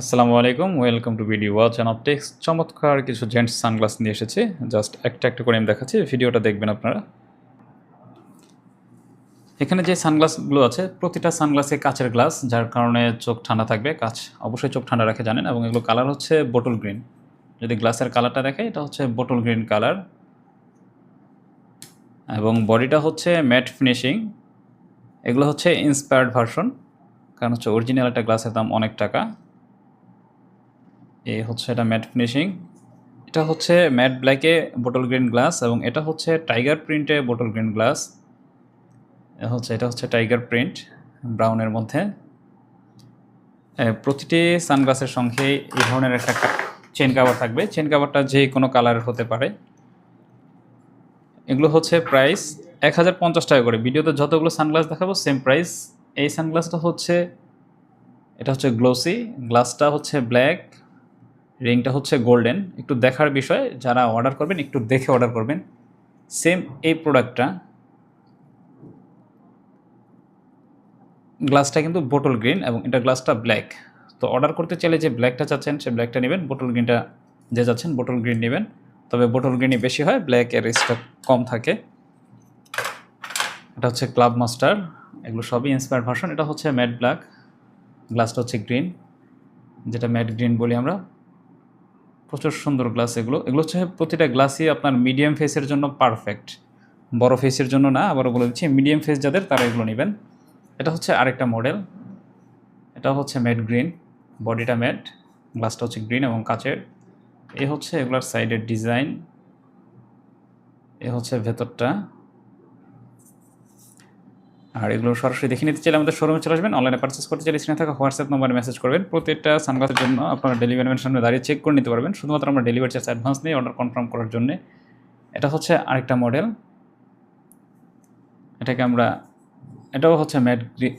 আসসালামু আলাইকুম, welcome to video watch and optics. চমৎকার কিছু জেন্টস সানগ্লাস নিয়ে এসেছি। জাস্ট একটা একটা করে আমি দেখাচ্ছি, ভিডিওটা দেখবেন আপনারা। এখানে যে সানগ্লাসগুলো আছে, প্রতিটা সানগ্লাসে কাচের গ্লাস, যার কারণে চোখ ঠান্ডা থাকবে। কাচ অবশ্যই চোখ ঠান্ডা রাখে, জানেন? এবং এগুলো কালার হচ্ছে বোটল গ্রিন। যদি গ্লাসের কালারটা দেখে, এটা হচ্ছে বোটল গ্রিন কালার। এবং বডিটা হচ্ছে ম্যাট ফিনিশিং। এগুলো হচ্ছে ইন্সপায়ার্ড ভার্সন। কারণ হচ্ছে অরিজিনাল একটা গ্লাসের দাম অনেক টাকা। এই হচ্ছে এটা ম্যাট ফিনিশিং এটা হচ্ছে ম্যাট ব্ল্যাকে বোটল গ্রিন গ্লাস এবং এটা হচ্ছে টাইগার প্রিন্টে বোটল গ্রিন গ্লাস হচ্ছে এটা হচ্ছে টাইগার প্রিন্ট ব্রাউনের মধ্যে। এ, প্রতিটি সানগ্লাসের সঙ্গে এই ধরনের একটা চেন কাভার থাকবে। চেন কাভারটা যে কোনো কালারের হতে পারে। এগুলো হচ্ছে প্রাইস এক হাজার পঞ্চাশ টাকা করে। ভিডিওতে যতগুলো সানগ্লাস দেখাবো সেম প্রাইস এই সানগ্লাসটা হচ্ছে এটা হচ্ছে গ্লোসি গ্লাসটা হচ্ছে ব্ল্যাক রিংটা হচ্ছে গোল্ডেন। একটু দেখার বিষয়, যারা অর্ডার করবেন, একটু দেখে অর্ডার করবেন। সেম এই প্রোডাক্টটা। গ্লাসটা কিন্তু বোটল গ্রিন এবং এটা গ্লাসটা ব্ল্যাক। তো অর্ডার করতে চাইলে যে ব্ল্যাকটা চাচ্ছেন, সে ব্ল্যাকটা নেবেন। বোটল গ্রিনটা যে যাচ্ছেন, বোটল গ্রিন নেবেন। তবে বোটল গ্রিনই বেশি হয় ব্ল্যাকের স্টক কম থাকে। এটা হচ্ছে ক্লাব মাস্টার। এগুলো সবই ইন্সপায়ার্ড ভার্সন এটা হচ্ছে ম্যাট ব্ল্যাক। গ্লাসটা হচ্ছে গ্রিন। যেটা ম্যাট গ্রিন বলি আমরা। প্রচুর সুন্দর গ্লাস এগুলো। এগুলো হচ্ছে প্রতিটা গ্লাসই আপনার মিডিয়াম ফেসের জন্য পারফেক্ট বড় ফেসের জন্য না আবার বলে দিচ্ছি মিডিয়াম ফেস যাদের, তারা এগুলো নেবেন। এটা হচ্ছে আরেকটা মডেল এটা হচ্ছে ম্যাট গ্রিন বডিটা ম্যাট গ্লাসটা হচ্ছে গ্রিন এবং কাচের। এ হচ্ছে এগুলার সাইডের ডিজাইন এ হচ্ছে ভেতরটা। আর এগুলো সরাসরি দেখে নিতে চাইলে আমাদের শোরুমে চলে আসবেন অনলাইনে পারচেস করতে চাইলে স্ক্রিনে থাকা হোয়াটসঅ্যাপ নম্বরে মেসেজ করবেন। প্রত্যেকটা সানগ্লাসের জন্য আপনারা ডেলিভারি সামনে দাঁড়িয়ে চেক করে নিতে পারবেন। শুধুমাত্র আমরা ডেলিভারি চার্জ অ্যাডভান্স নিয়ে অর্ডার কনফার্ম করার জন্য। এটা হচ্ছে আরেকটা মডেল এটাকে আমরা, এটাও হচ্ছে ম্যাট গ্রিন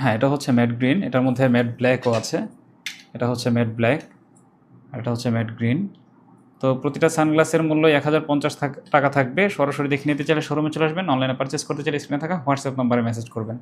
হ্যাঁ এটা হচ্ছে ম্যাট গ্রিন এটার মধ্যে ম্যাট ব্ল্যাকও আছে। এটা হচ্ছে ম্যাট ব্ল্যাক আর এটা হচ্ছে ম্যাট গ্রিন তো প্রতিটা সানগ্লাসের মূল্য এক হাজার পঞ্চাশ টাকা থাকবে। সরাসরি দেখে নিতে চাইলে শোরুমে চলে আসবেন। অনলাইনে পারচেস করতে চাইলে স্ক্রিনে থাকা হোয়াটসঅ্যাপ নম্বরে মেসেজ করবেন।